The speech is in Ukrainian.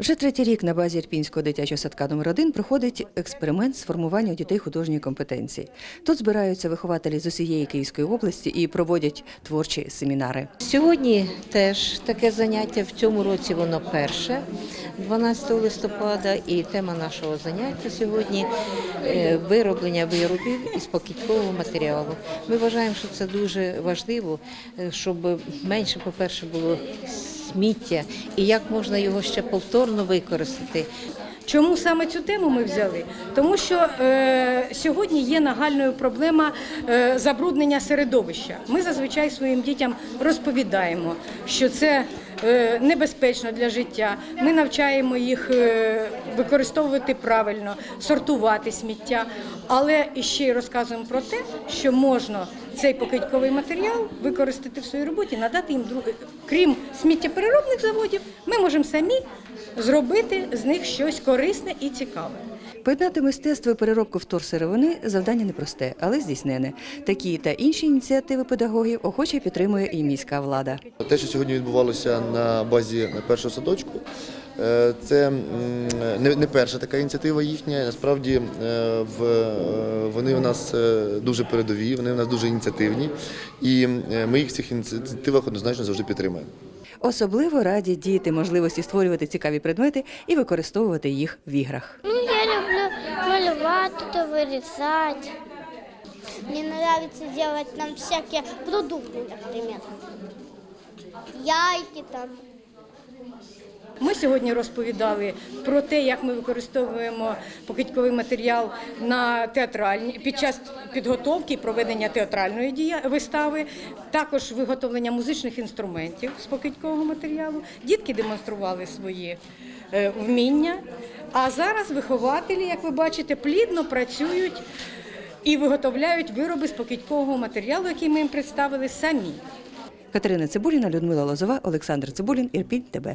Вже третій рік на базі Ірпінського дитячого садка номер 1 проходить експеримент з формування у дітей художньої компетенції. Тут збираються вихователі з усієї Київської області і проводять творчі семінари. Сьогодні теж таке заняття. В цьому році воно перше, 12 листопада, і тема нашого заняття сьогодні е, вироблення виробів із покидькового матеріалу. Ми вважаємо, що це дуже важливо, е, щоб менше, по-перше, було сміття і як можна його ще повторно використати. Чому саме цю тему ми взяли? Тому що е, сьогодні є нагальною проблема е, забруднення середовища. Ми зазвичай своїм дітям розповідаємо, що це небезпечно для життя. Ми навчаємо їх е, використовувати правильно, сортувати сміття, але іще й розказуємо про те, що можна цей покидьковий матеріал використати в своїй роботі, надати їм друг... крім сміттєпереробних заводів, ми можемо самі зробити з них щось корисне і цікаве. Поєднати мистецтво і переробку вторсировини завдання непросте, але здійснене. Такі та інші ініціативи педагогів охоче підтримує і міська влада. Те, що сьогодні відбувалося на базі першого садочку, е, це не перша така ініціатива їхня. Насправді е, в, е, вони у нас дуже передові, вони у нас дуже ініціативні, і ми їх в цих ініціативах однозначно завжди підтримуємо. Особливо раді діти можливості створювати цікаві предмети і використовувати їх в іграх. Ну, я люблю малювати, то вырезать. Мне нравится делать нам всякие продукты, например. Яйки там. Ми сьогодні розповідали про те, як ми використовуємо покидьковий матеріал на театральні під час підготовки і проведення театральної дія вистави, також виготовлення музичних інструментів з покидькового матеріалу. Дітки демонстрували свої вміння. А зараз вихователі, як ви бачите, плідно працюють і виготовляють вироби з покидькового матеріалу, який ми їм представили самі. Катерина Цибуліна, Людмила Лозова, Олександр Цибулін, Ірпінь, ТБ.